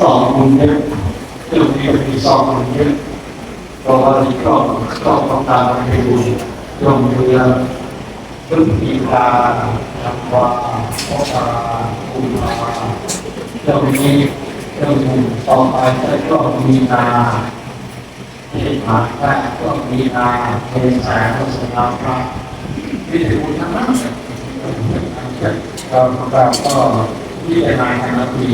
สองคนเยอะเรื่องนี้มีสองคนเยอะเพราะว่าที่ก็ก็ต้องตามไปดูลงเรือพึ่งปีกาทำว่าโอตาอุมาเรื่องนี้เรื่งต่อไปก็มีนาที่ผ่าแรกก็มีนาเป็นแสงสนามพระวิถีบุญทั้งนั้นเราเราก็ที่จะนายคณะปี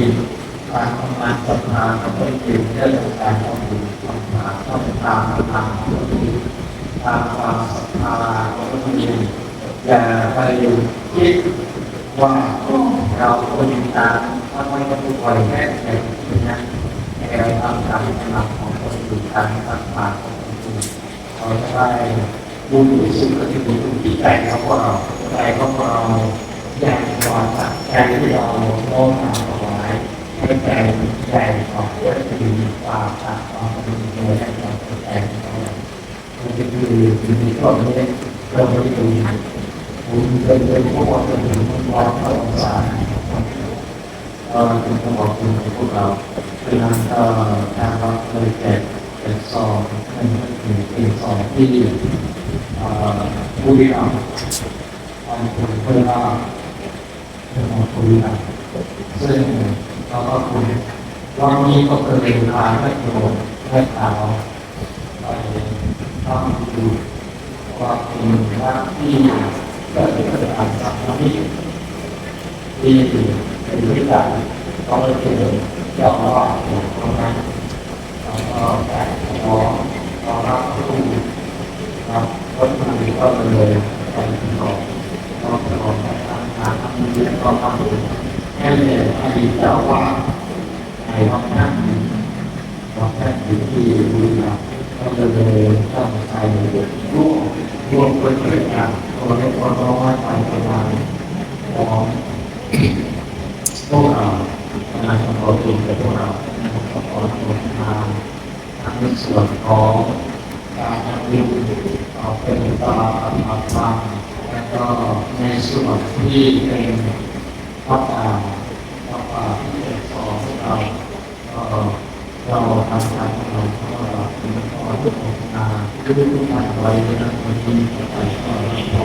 การทำงานสัมพันธ์กับเพื่อนทีมเรื่องการทำบุญทำงานต้องตามทางของที่ตามความศรัทธาของผู้มีอย่าไปคิดว่าเราคนตามทำไมก็ทุกวันแค่ไหนนะแต่เราทำตามกำลังของคนอื่นตามศรัทธาของคนอื่นเราจะได้บุญที่สุดก็จะมีบุญที่ใจของพวกเราใจของพวกเราอย่างกว่าใจที่เราโน้มนำเอาว ให้ใจใจของเพื่อนที่มีความรักความเป็นโดยให้ความเป็นใจของเรามันจะคือมีข้อนี้เราไม่ได้ดูคุณเป็นเป็นพวกเราเป็นคนมองเข้าองศาก็คุณต้องบอกคุณพวกเราเพราะนั้นก็ทางเราเคยแจกเป็นซองเป็นเป็นซองที่ผู้ที่เราทำคุณเพื่อเราเพื่อมาคุยกันซึ่ง เราก็คุยวันนี้ก็เคยทานให้โยมให้ขาวไปทำดูความเป็นรักที่เกิดขึ้นจากสัมผัสที่เป็นวิจารณ์ก็เลยเป็นเจ้าว่าตรงนั้นเราก็แต่ขอรอรับผู้รับคนที่ก็เลยไปถึงก่อนก็ขอไปทำงานทำเรื่องก็ทำ เลยอดีตเจ้าว่าในห้องนั่งห้องนั่งอยู่ที่บุรีรัมย์ก็เลยต้องใช้ร่วมร่วมกันด้วยกันคนเล็กคนน้อยไปประมาณของพวกเรางานของเราเองกับพวกเราขอขอทำงานทั้งส่วนของการทำบุญเอาเป็นตาอัตมาแล้วก็ในส่วนที่เป็นพัฒนาพัฒนาที่เป็นสอง เราก็เราทำการเราเพราะว่าเราเป็นข้อทุกข์นาคือทุกอย่างไว้ในวันมีไปก็พอ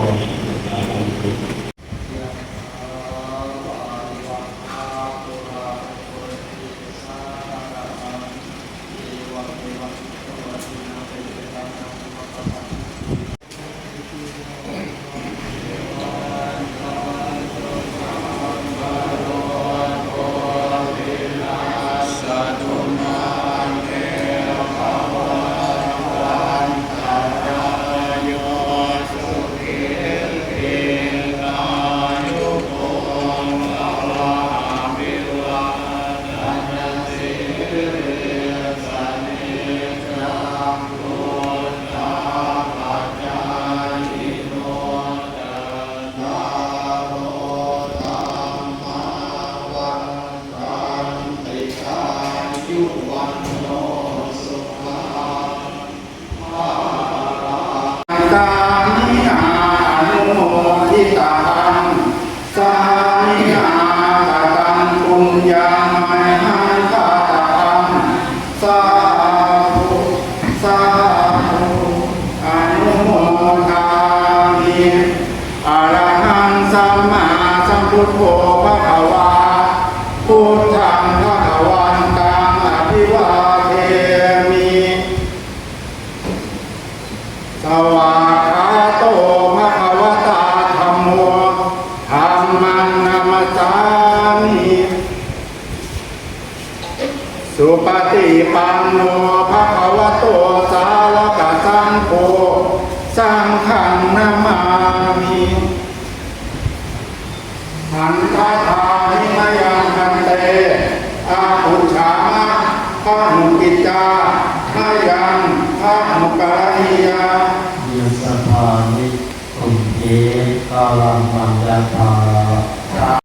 พุทโธภะคะ สุปฏิปันโนภะคะวะโตสาวกสังโฆสังฆังนามามิหันตาทานิมยังคันเตอาปุชามะพระหุกิจจาพยังพระหุกรณียา สภานิคุณเกกาลังมัญญาภา